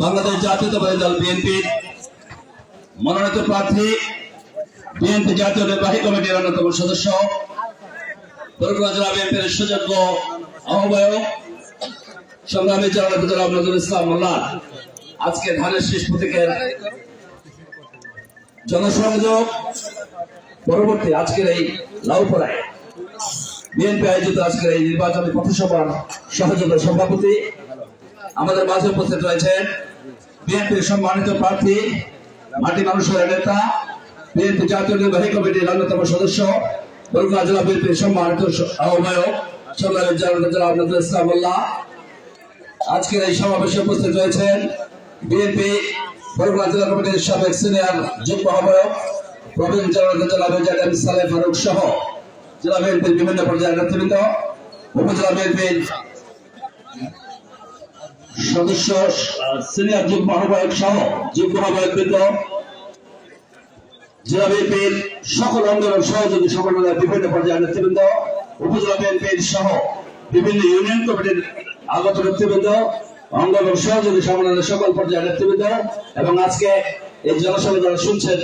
বাংলাদেশ জাতীয়তাবাদী দল বিএনপির মনোনীত প্রার্থী বিএনপি জাতীয় নির্বাহী কমিটির অন্যতম সদস্য। জেলা বিএনপির সুযোগ্য আহ্বায়ক, সংগ্রামী জেলা নজরুল ইসলাম মোল্লা আজকে ধানের শীষ প্রতীকের জনসংযোগ পরবর্তী আজকের এই লাউপড়ায়। বিএনপি আয়োজিত আজকের এই নির্বাচনী পথসভার সহযোগী সভাপতি আমাদের মাঝে উপস্থিত রয়েছেন বিএনপির সম্মানিত প্রার্থী, মাটি মানুষের নেতা, বিএনপি জাতীয় নির্বাহী কমিটির অন্যতম সদস্য, বরগুনা জেলা বিএনপির সম্মানিত আহ্বায়ক আজকের এই সমাবেশে উপস্থিত রয়েছেন বিএনপি বরগুনা জেলা কমিটির সাবেক সিনিয়র যুগ্ম আহ্বায়ক, প্রবীণ জেলা সালে ফারুক সহ জেলা বিএনপির বিভিন্ন পর্যায়ের নেতৃবৃন্দ, উপজেলা বিএনপির সদস্য সিনিয়র যুগ্ম আহ্বায়ক সহ যুগ্ম আহ্বায়ক বৃন্দ, জেলা বিএনপির সকল আন্দোলন সহযোগী সংগঠনের বিভিন্ন পর্যায়ের নেতৃবৃন্দ, উপজেলা বিএনপির সহ বিভিন্ন ইউনিয়ন কমিটির আগত নেতৃবৃন্দ এবং সহযোগী সংগঠনের সকল পর্যায়ের নেতৃবৃন্দ এবং আজকে এই জনসভা যারা শুনছেন,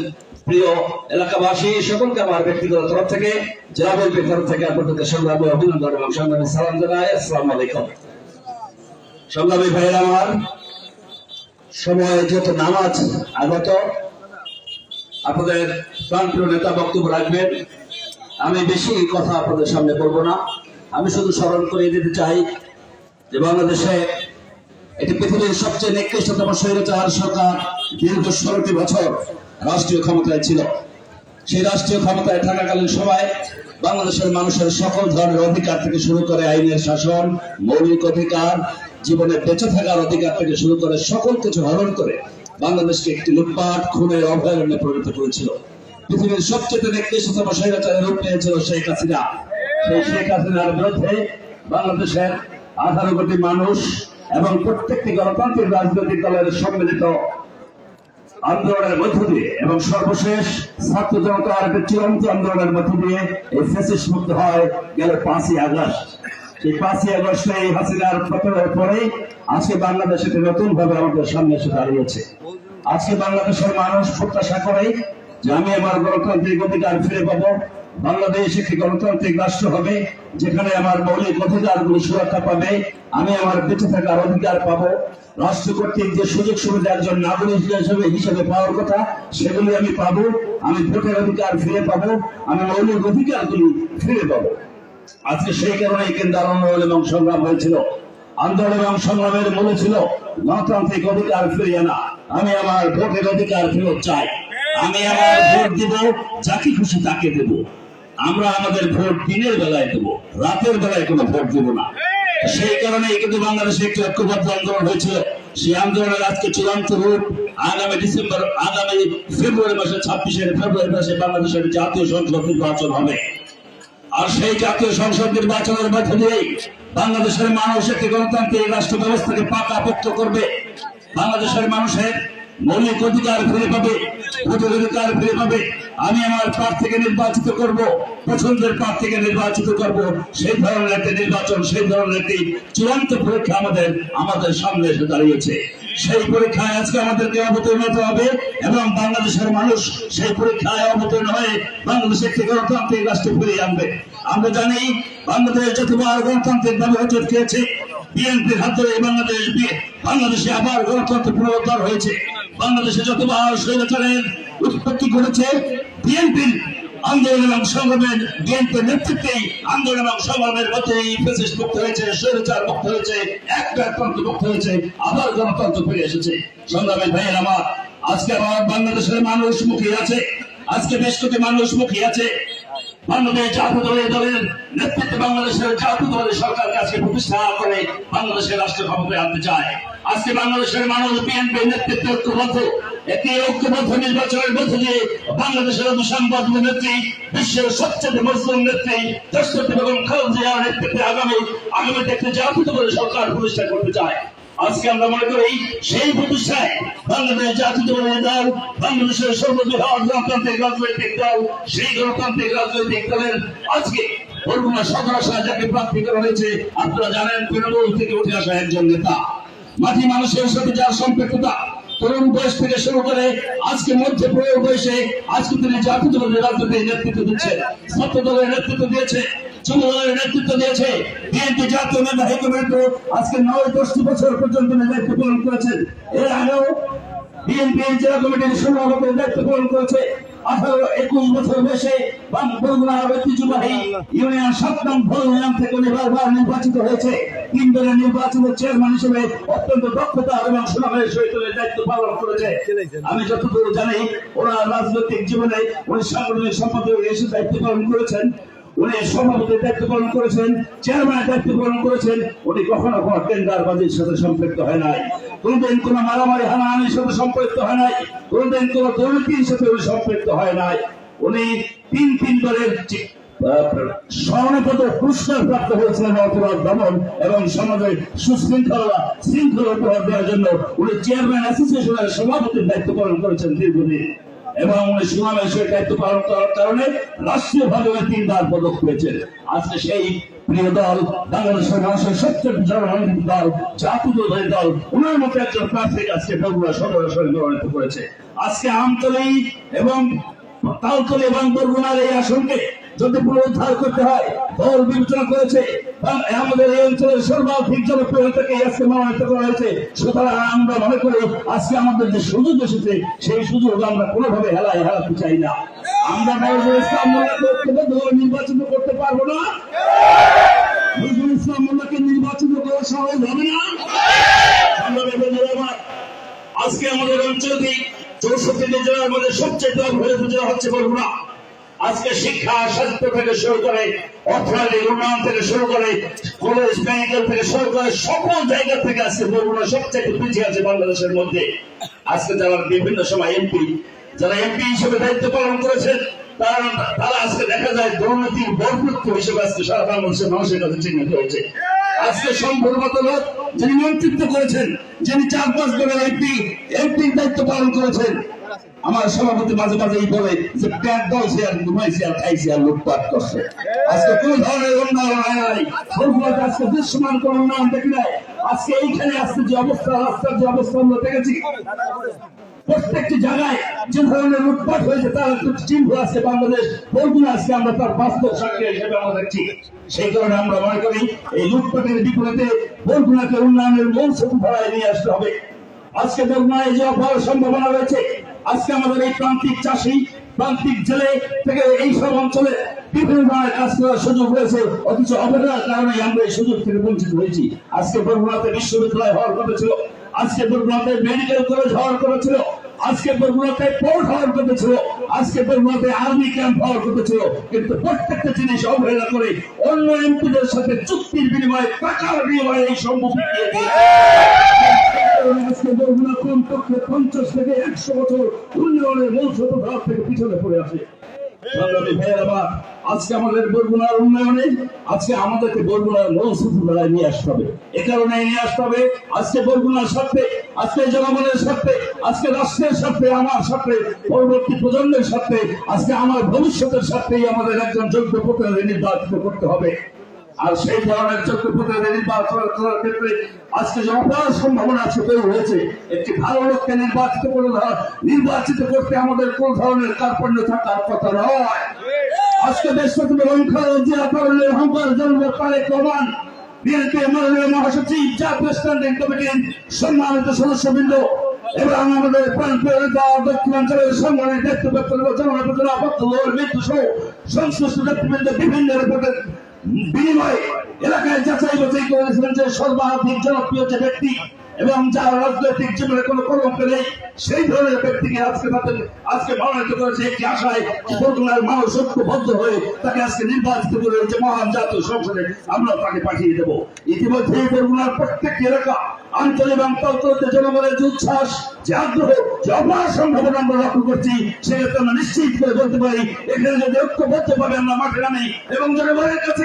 প্রিয় এলাকাবাসী, সকলকে আমার ব্যক্তিগত তরফ থেকে, জেলা বিএনপির তরফ থেকে আপনাদেরকে সংগ্রামী অভিনন্দন এবং সংগ্রামী সালাম জানাই। আসসালামু আলাইকুম। সংগ্রামী ভাইয়েরা আমার, সময় যেহেতু নামাজ আগত, আপনাদের প্রান্তীয় নেতা বক্তব্য রাখবেন। আমি বেশি কথা আপনাদের সামনে বলব না। আমি শুধু স্মরণ করে দিতে চাই যে বাংলাদেশে এটি পৃথিবীর সবচেয়ে নিকৃষ্টতম স্বৈরাচার সরকার দীর্ঘ ষোলোটি বছর রাষ্ট্রীয় ক্ষমতায় ছিল। সেই রাষ্ট্রীয় ক্ষমতায় থাকাকালীন সময় বাংলাদেশের মানুষের সকল ধরনের অধিকার থেকে শুরু করে আইনের শাসন, মৌলিক অধিকার জীবনে বেঁচে থাকার অধিকার থেকে শুরু করে সকল কিছু হরণ করে বাংলাদেশকে একটি লুটপাট, খুনের অভয়ারণ্যে পরিণত করেছিল। পৃথিবীর সবচেয়ে নিকৃষ্টতম স্বৈরাচারের রূপ নিয়েছিল শেখ হাসিনা। সেই শেখ হাসিনার বিরুদ্ধে বাংলাদেশের আঠারো কোটি মানুষ এবং প্রত্যেকটি গণতান্ত্রিক রাজনৈতিক দলের সম্মিলিত আন্দোলনের মধ্য দিয়ে এবং সর্বশেষ ছাত্র জনতার একটা চূড়ান্ত আন্দোলনের মধ্য দিয়ে এই ফেসিস মুক্ত হয় গেল পাঁচই আগস্ট। আজকে নতুন ভাবে আমাদের সামনে আজকে বাংলাদেশের মানুষ গণতান্ত্রিক ফিরে পাবো। বাংলাদেশ রাষ্ট্র হবে, যেখানে আমার মৌলিক অধিকারগুলি সুরক্ষা পাবে, আমি আমার বেঁচে থাকার অধিকার পাবো। রাষ্ট্র কর্তৃক যে সুযোগ সুবিধা একজন নাগরিক হিসেবে হিসেবে পাওয়ার কথা, সেগুলি আমি পাবো, আমি ভোটের অধিকার ফিরে পাবো, আমি মৌলিক অধিকারগুলি ফিরে পাবো। আজকে সেই কারণেই কিন্তু আন্দোলন এবং সংগ্রাম হয়েছিল। আন্দোলন এবং সংগ্রামের মূলে ছিল গণতান্ত্রিক অধিকার ফিরিয়ে আনা। আমি আমার ভোটের অধিকার ফেরত চাই। আমি আমার ভোট দিব, যাকে খুশি তাকে দেব। আমরা আমাদের ভোট দিনের বেলায় দেব, রাতের বেলায় কোনো ভোট দেব না। সেই কারণে কিন্তু বাংলাদেশে একটি ঐক্যবদ্ধ আন্দোলন হয়েছিল। সেই আন্দোলনের আজকে চূড়ান্ত রূপ আগামী ডিসেম্বর, আগামী ফেব্রুয়ারি মাসে ছাব্বিশের ফেব্রুয়ারি মাসে বাংলাদেশের জাতীয় সংসদ নির্বাচন হবে। আর সেই জাতীয় সংসদ নির্বাচনের মধ্য দিয়েই বাংলাদেশের মানুষ একটি গণতান্ত্রিক রাষ্ট্র ব্যবস্থাকে পাকাপোক্ত করবে। বাংলাদেশের মানুষের মৌলিক অধিকার ফিরে পাবে ভোটের অধিকার ফিরে পাবে। আমি আমার প্রার্থীকে নির্বাচিত করব, পছন্দের প্রার্থীকে নির্বাচিত করব। সেই ধরনের একটি নির্বাচন, সেই ধরনের একটি চূড়ান্ত পরীক্ষা আমাদের আমাদের সামনে এসে দাঁড়িয়েছে। সেই পরীক্ষায় আজকে আমাদেরকে অবতীর্ণ হতে হবে এবং বাংলাদেশের মানুষ সেই পরীক্ষায় অবতীর্ণ হয়ে বাংলাদেশ একটি গণতান্ত্রিক রাষ্ট্র ফিরিয়ে আনবে। আমরা জানি বাংলাদেশ যতবার গণতান্ত্রিক ভাবে হোঁচট খেয়েছে, বিএনপির হাত ধরে বাংলাদেশ বাংলাদেশে আবার গণতন্ত্র পুনরুদ্ধার হয়েছে। বাংলাদেশে যতবার স্বৈরাচারের উৎপত্তি ঘটেছে, বিএনপির আন্দোলন এবং সংগ্রামের বিএনপির নেতৃত্বেই আন্দোলন এবং সংগ্রামের মধ্যেই ফেসিস মুক্ত হয়েছে, স্বৈরাচার মুক্ত হয়েছে একটা তন্ত্র মুক্ত হয়েছে, আবার গণতন্ত্র ফিরে এসেছে। সংগ্রামের ভাইয়ের আমার, আজকে আমার বাংলাদেশের মানুষ মুখী আছে, আজকে বেশ কোটি মানুষ মুখী আছে। বাংলাদেশ জাতীয় দলের দলের নেতৃত্বে বাংলাদেশের জাতীয় দলের প্রতিষ্ঠা করে বাংলাদেশের রাষ্ট্র ক্ষমতায় আনতে চায়। আজকে বাংলাদেশের মানুষ বিএনপি নেতৃত্বে ঐক্যবদ্ধ। একটি ঐক্যবদ্ধ নির্বাচনের মধ্য দিয়ে বাংলাদেশের দুঃসংবাদ নেত্রী, বিশ্বের সবচেয়ে মজলুম নেত্রী দেশপতি বেগম খালেদা নেতৃত্বে আগামী আগামীতে একটি জাতীয় দলের সরকার প্রতিষ্ঠা করতে চায়। আজকে আমরা মনে করি সেই প্রতিষ্ঠায় বাংলাদেশ জাতীয়তাবাদী দল, বাংলাদেশের সর্ববৃহৎ গণতান্ত্রিক রাজনৈতিক দল, সেই গণতান্ত্রিক রাজনৈতিক দলের আজকে বরগুনা সদর আসনে যাকে প্রার্থী করা হয়েছে, আপনারা জানেন তৃণমূল থেকে উঠে আসা একজন নেতা। মাটি মানুষের সাথে যার সম্পৃক্ততা তরুণ বয়স থেকে শুরু করে আজকে মধ্যে প্রয়োগ বয়সে আজকে তিনি জাতীয়তাবাদী রাজনীতির নেতৃত্ব দিচ্ছে। ছাত্র দলের নেতৃত্ব দিয়েছে, যুব দলের নেতৃত্ব দিয়েছে জাতীয় আঠারো একুশ বছর আমি যতদূর জানি রাজনৈতিক জীবনে উনি দায়িত্ব করেছেন। উনি দায়িত্ব করেছেন, চেয়ারম্যানের দায়িত্ব পালন করেছেন। উনি কখনো কোনো সাথে সম্পৃক্ত হয় নাই। কোনদিন কোন মারামারি হানাহানির সাথে সম্পৃক্ত হয় নাই। কোনদিন কোন দুর্নীতির সাথে উনি সম্পৃক্ত হয় নাই। উনি তিন তিন দলের যে- স্বর্ণপদ পুরস্কার প্রাপ্ত হয়েছিলেন অপরাধ দমন এবং সমাজে সুশৃঙ্খলা শৃঙ্খলা দেওয়ার জন্য উনি চেয়ারম্যান অ্যাসোসিয়েশনের সভাপতির দায়িত্ব পালন করেছেন দীর্ঘদিন। এবং উনি দায়িত্ব পালন করার কারণে রাষ্ট্রীয় ভাবে তিনবার পদক পেয়েছেন। আজকে সেই প্রিয় দল, বাংলাদেশের মানুষের সবচেয়ে জনগণিত দল জাতীয় দল ওনার মতো একজন প্রার্থী আজকে বগুড়া সদর মনোনীত করেছে। আজকে আমতলি এবং তালতলি এবং বরগুনার এই আসনকে যদি পুনরুদ্ধার করতে হয় দল বিবেচনা করেছে আমাদের এই অঞ্চলের সর্বাধিক জনপ্রিয় নেতাকে আজকে মনোনীত করা হয়েছে, সুতরাং আমরা মনে করি আজকে আমাদের যে সুযোগ এসেছে, সেই সুযোগ আমরা কোনোভাবে হেলায় হেলাতে চাই না। আমরা নজরুল ইসলাম মোল্লাকে নির্বাচিত করতে পারব না। নজরুল ইসলাম মোল্লাকে নির্বাচিত করা সহজ হবে না। আজকে আমাদের অঞ্চলটি চৌষট্টি জেলার মধ্যে সবচেয়ে হচ্ছে বরগুনা আজকে শিক্ষা স্বাস্থ্য থেকে শুরু করে অর্থনৈতিক উন্নয়ন থেকে শুরু করে কলেজ মেডিকেল থেকে শুরু করে সকল জায়গা থেকে আজকে বরগুনা সবচেয়ে পিছিয়ে আছে বাংলাদেশের মধ্যে। আজকে যারা বিভিন্ন সময় এমপি যারা এমপি হিসেবে দায়িত্ব পালন করেছেন, তারা আজকে দেখা যায় দুর্নীতির বরপুত্র হিসেবে আজকে সারা বাংলাদেশের মানুষের কাছে চিহ্নিত হয়েছে। আজকে লোক যিনি নেতৃত্ব করেছেন, যিনি চার পাঁচ দলের এমপি এমপির দায়িত্ব পালন করেছেন আমার সভাপতি মাঝে মাঝে বলে যে, প্যাট দলছে আর ঘুমাইছে আর খাইছে আর লুটপাট করছে। আজকে কোন ধরনের উন্নয়ন হয় নাই। বরগুনাতে আজকে দৃশ্যমান কোন উন্নয়ন দেখি নাই। আজকে এইখানে আজকে যে অবস্থা, রাস্তার যে অবস্থা আমরা দেখেছি, প্রত্যেকটি জায়গায় যে ধরনের লুটপাট হয়েছে, তার একটু চিহ্ন আছে বাংলাদেশ। বরগুনা আজকে আমরা তার বাস্তব সাক্ষী হিসেবে আমরা দেখছি। সেই কারণে আমরা মনে করি, এই লুটপাটের বিপরীতে বরগুনাকে উন্নয়নের সেতু ধরায় নিয়ে আসতে হবে। আজকে বরগুনায় যে অপার সম্ভাবনা রয়েছে, আজকে আমাদের এই প্রান্তিক চাষি, প্রান্তিক জেলে থেকে এই সব অঞ্চলে বিভিন্ন ধরনের কাজ করার সুযোগ অথচ অবহেলার কারণে আমরা এই সুযোগ থেকে বঞ্চিত হয়েছি। আজকে বিশ্ববিদ্যালয় হওয়ার কথা ছিল, আজকে মেডিকেল কলেজ হওয়ার কথা ছিল, আজকে পোর্ট হওয়ার কথা ছিল, আজকে আর্মি ক্যাম্প হওয়ার কথা ছিল। কিন্তু প্রত্যেকটা জিনিস অবহেলা করে অন্য এমপিদের সাথে চুক্তির বিনিময়ে টাকার বিনিময়ে এই সম্মুখীন আজকে আজকে আমার পরবর্তী প্রজন্মের আজকে আমার ভবিষ্যতের স্বার্থেই আমাদের একজন যোগ্য প্রতিনিধি নির্বাচিত করতে হবে আর সেই ধরনের যোগ্য প্রতিনিধি নির্বাচন করার ক্ষেত্রে আজকে যে অপার সম্ভাবনা আছে তৈরি হয়েছে একটি ভালো লোককে নির্বাচিত ধর- নির্বাচিত করতে আমাদের কোন ধরনের কার্পণ্য থাকার কথা নয়। আজকে দেশপতি অহংকার জন্মের তারেক রহমান বিএনপি মাননীয় মহাসচিব জাতীয় স্ট্যান্ডিং কমিটির সম্মানিত সদস্যবৃন্দ। এবং আমাদের প্রান্তীয় নেতা দক্ষিণাঞ্চলের সংগ্রামের মৃত্যু সহ সংশ্লিষ্ট নেতৃবৃন্দ বিভিন্ন রিপোর্টের বিনিময়ে এলাকায় যাচাই বাছাই করেছিলেন যে সর্বাধিক জনপ্রিয় যে ব্যক্তি এবং যার রাজনৈতিক জীবনে কোনো কলঙ্ক নেই, সেই ধরনের ব্যক্তিকে আজকে তাদের আজকে মনোনীত করেছে একটি আশায় বরগুনার মানুষ ঐক্যবদ্ধ হয়ে তাকে আজকে নির্বাচিত করে যে মহান জাতীয় সংসদে আমরা তাকে পাঠিয়ে দেব। ইতিমধ্যে বরগুনার প্রত্যেকটি এলাকা, আঞ্চলিক এবং জনগণের যে উচ্ছ্বাস, যে আগ্রহ, যে অপার সম্ভাবনা আমরা লক্ষ্য করছি সেক্ষেত্রে আমরা নিশ্চিত করে বলতে পারি, এখানে যদি ঐক্যবদ্ধ আমরা মাঠে নামি এবং জনগণের কিছু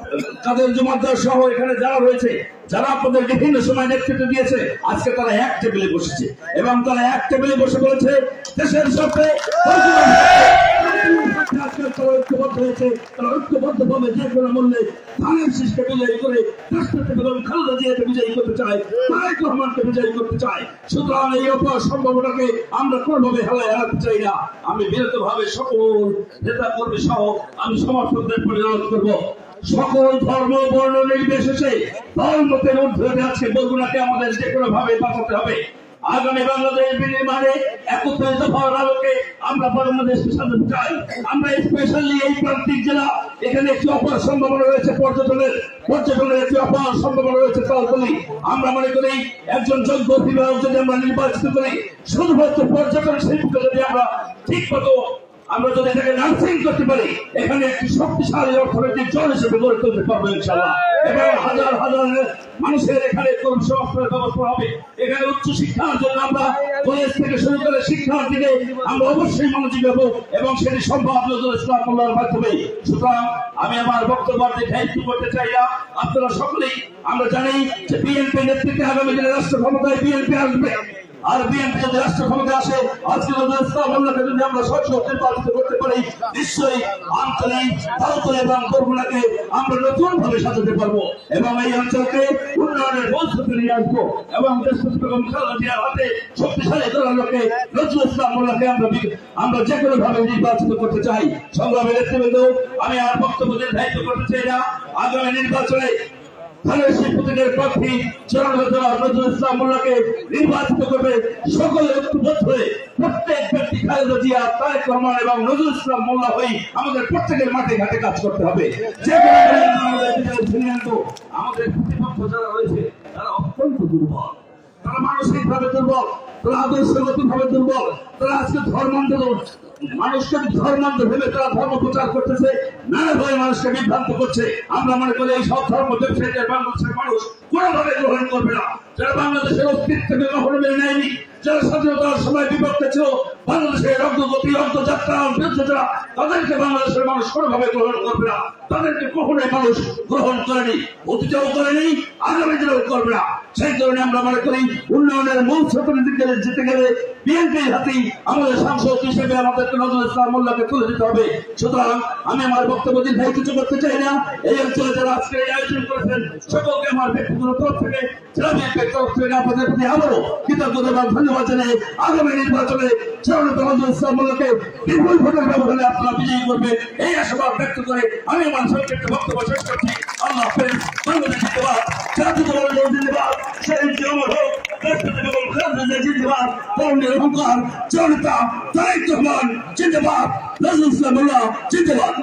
কাদের জমাদ্দার সহ এখানে যারা রয়েছে, যারা আপনাদের বিভিন্ন সময় নেতৃত্ব দিয়েছে, আজকে তারা এক টেবিলে বসেছে। এবং তারা এক টেবিলে বসে বলেছে, দেশের সাথে ভাবে সুতরাং আমরা চাই না। আমি বিরত ভাবে সকল নেতা কর্মী সহ আমি সমর্থকদের পরিচালনা করব। সকল ধর্ম, বর্ণ, নির্বিশেষে ধর্মতের ঊর্ধ্বে আজকে বগুড়াকে আমাদের যে কোনো ভাবে বাঁচাতে হবে। আগামী বাংলাদেশ বিনির্মাণে একত্রিত হওয়ার আলোকে আমরা বাংলাদেশকে সাজাতে চাই। আমরা স্পেশালি এই প্রান্তিক জেলা, এখানে একটি অপার সম্ভাবনা রয়েছে, পর্যটনের পর্যটনের একটি অপার সম্ভাবনা রয়েছে, তালতলি। আমরা মনে করি একজন যোগ্য অভিভাবক যদি আমরা নির্বাচিত করি, শুধুমাত্র পর্যটন শিল্পকে যদি আমরা ঠিক মতো আমরা যদি এটাকে নার্সিং করতে পারি, এখানে একটি শক্তিশালী অর্থনৈতিক জল হিসেবে গড়ে তুলতে পারব ইনশাল্লাহ হাজার হাজার মানুষের এখানে ব্যবস্থা হবে। এখানে উচ্চ শিক্ষার জন্য আমরা কলেজ থেকে শুরু করে শিক্ষার দিকে আমরা অবশ্যই হব এবং সেটি সম্ভব নজরুল মাধ্যমে। সুতরাং আমি আমার বক্তব্য করতে চাই না। আপনারা সকলেই, আমরা জানি যে বিএনপি নেতৃত্বে আগামী দিনে রাষ্ট্র ক্ষমতায় বিএনপি আসবে। আর বিএনপি যদি রাষ্ট্র ক্ষমতা আসে যদি আমরা করতে পারি, নিশ্চয়ই এবং বরগুনাকে আমরা নতুন ভাবে সাজাতে এবং এই অঞ্চলকে উন্নয়নের নিয়ে আসব এবং শক্তিশালী দলের নজরুল ইসলাম মোল্লাকে আমরা আমরা যে কোনো ভাবে নির্বাচিত করতে চাই। সংগ্রামের নেতৃবৃন্দ, আমি আর বক্তব্য দায়িত্ব করতে চাই না। আগামী নির্বাচনে ধানের শিল্পীদের প্রার্থী চরণজোড়া নজরুল ইসলাম মোল্লাকে নির্বাচিত করবে সকলে ঐক্যবদ্ধ হয়ে প্রত্যেক ব্যক্তি খালেদা জিয়া, তারেক রহমান এবং নজরুল ইসলাম মোল্লা হয়ে আমাদের প্রত্যেকের মাঠে ঘাটে কাজ করতে হবে। যে আমাদের প্রতিপক্ষ যারা রয়েছে, তারা অত্যন্ত দুর্বল। তারা মানসিক ভাবে দুর্বল, তারা আদর্শগত ভাবে দুর্বল, তারা আজকে ধর্মান্ধ মানুষকে ধর্মান্ত ভেবে তারা ধর্ম প্রচার করতেছে, নানা ভাবে মানুষকে বিভ্রান্ত করছে। আমরা মনে করি এই সব ধর্ম ব্যবসায়ীদের বাংলাদেশের মানুষ কোনোভাবে গ্রহণ করবে না। যারা বাংলাদেশের অস্তিত্বকে কখনো নেয়নি যারা স্বাধীনতার সময় বিভক্ত ছিল বাংলাদেশের রক্তগতি রক্তযাত্রা বিরুদ্ধে যারা তাদেরকে বাংলাদেশের মানুষ কোনোভাবে গ্রহণ করবে না। তাদেরকে কখনোই মানুষ গ্রহণ করেনি, অতীতেও করেনি, আগামী দিনেও করবে না। সেই কারণে আমরা মনে করি, উন্নয়নের মূল স্রোতের যেতে গেলে বিএনপির হাতেই আমাদের সাংসদ হিসেবে আমাদেরকে নজরুল ইসলাম মোল্লাকে তুলে দিতে হবে। সুতরাং আমি আমার বক্তব্য দীর্ঘায়িত কিছু করতে চাই না। এই অঞ্চলে যারা আজকে এই আয়োজন করেছেন, সকলকে আমার ব্যক্তিগত তরফ থেকে জেলা বিএনপির তরফ থেকে আপনাদের প্রতি আবারও কৃতজ্ঞতা ধন্যবাদ জানাই আগামী নির্বাচনে মোল্লাকে বিপুল ভোটের ব্যবধানে আপনারা বিজয়ী করবে এই আশাবাদ ব্যক্ত করে আমি আমার সংক্ষিপ্ত বক্তব্য শেষ করছি। আল্লাহ বাংলাদেশ জিন্দাবাদ শহীদ জিয়মর হোক জিন্দাবাদ জনতা জিন্দাবাদ নজরুল জিন্দাবাদ।